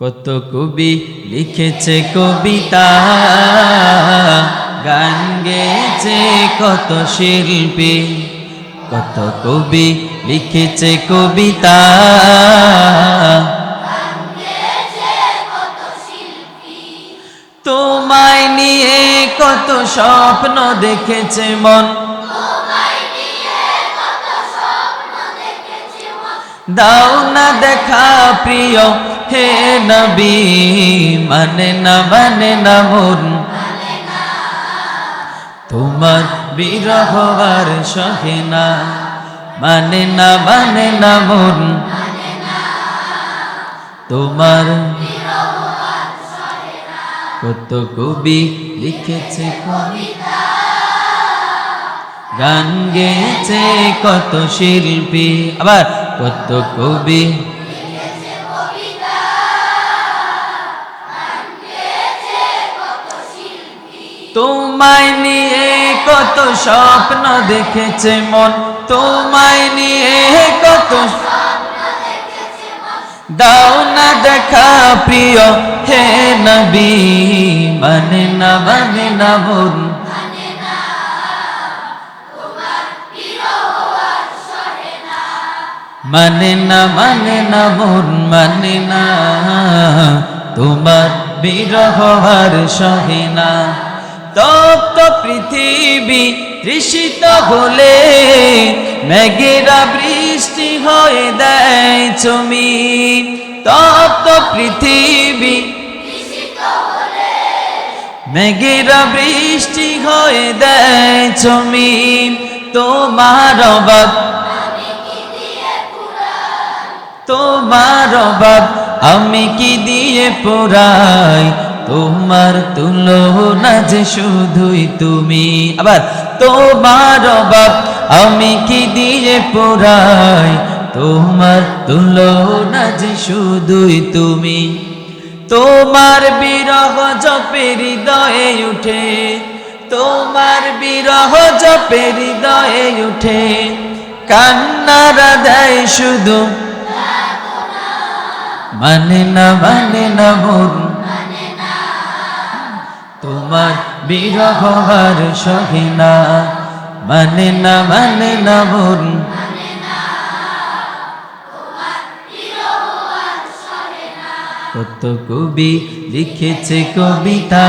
কত কবি লিখেছে কবিতা, গান গেয়েছে কত শিল্পী, কত কবি লিখেছে কবিতা, তোমায় নিয়ে কত স্বপ্ন দেখেছে মন, দাও না দেখা প্রিয় হে নবী মানে না মানে না মন। তোমার বিরহ আর সহে না। মানে না মানে না মন। তোমার কত কবি লিখেছে গান গেয়েছে কত শিল্পী। আবার কত কবি তোমায় নিয়ে কত স্বপ্ন দেখেছে মন। তোমায় নিয়ে কত দাও না দেখা প্রিয়, হে নবী। মানে না মানে না মন মানে না মানে না মন মানে না, তোমার বিরহ আর সহে তপ্ত পৃথিবী তৃষিত হলে মেঘেরা বৃষ্টি হয়ে দেয় তুমি তপ্ত পৃথিবী মেঘেরা বৃষ্টি হয়ে দেয় তুমি তোমার অবাক তোমার অভাব আমি কি দিয়ে পোড়াই তোমার তুলনা যে শুধুই তুমি। আবার তোমার অভাব আমি কি দিয়ে পোড়াই? তোমার তুলনা যে শুধুই তুমি। তোমার বিরহ জপে হৃদয়ে উঠে, তোমার বিরহ জপে হৃদয়ে উঠে, কান্নারা দেয় শুধু। মানে না মানে না, মন। তোমার বিরহ আর সহে না মানে না মানে না মন। কত কবি লিখেছে কবিতা।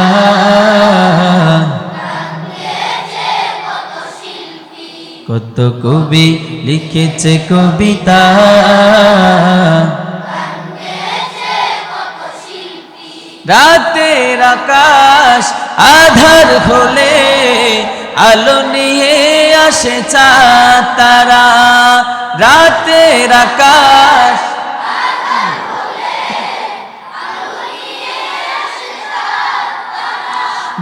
কত কবি লিখেছে কবিতা। রাতের আকাশ আধার হলে আলো নিয়ে আসে চাঁদ তারা। রাতের আকাশ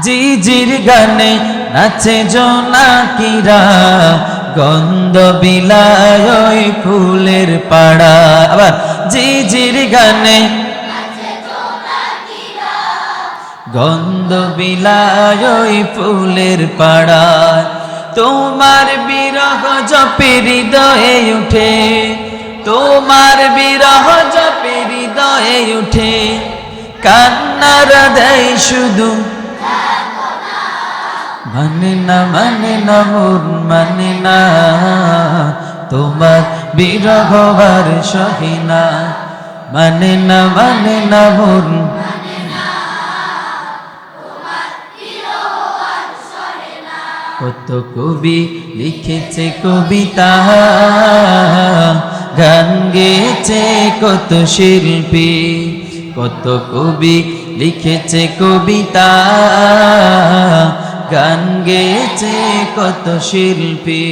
জিজির গানে নাচে জোনাকিরা গন্ধ বিলায় ফুলের পাড়া। আবার জিজির গানে গন্ধ বিলায় ফুলের পাড়ায়। তোমার বিরহ জপে হৃদয়ে উঠে, তোমার বিরহ জপে হৃদয়ে উঠে। কান্নার দেয় শুধু মানে না মানে না মোর মানে না। তোমার বিরহ আর সহি না মানে না মানে কত কবি লিখেছে কবিতা, গান গেয়েছে কত শিল্পী, কত কবি লিখেছে কবিতা, গান গেয়েছে কত শিল্পী।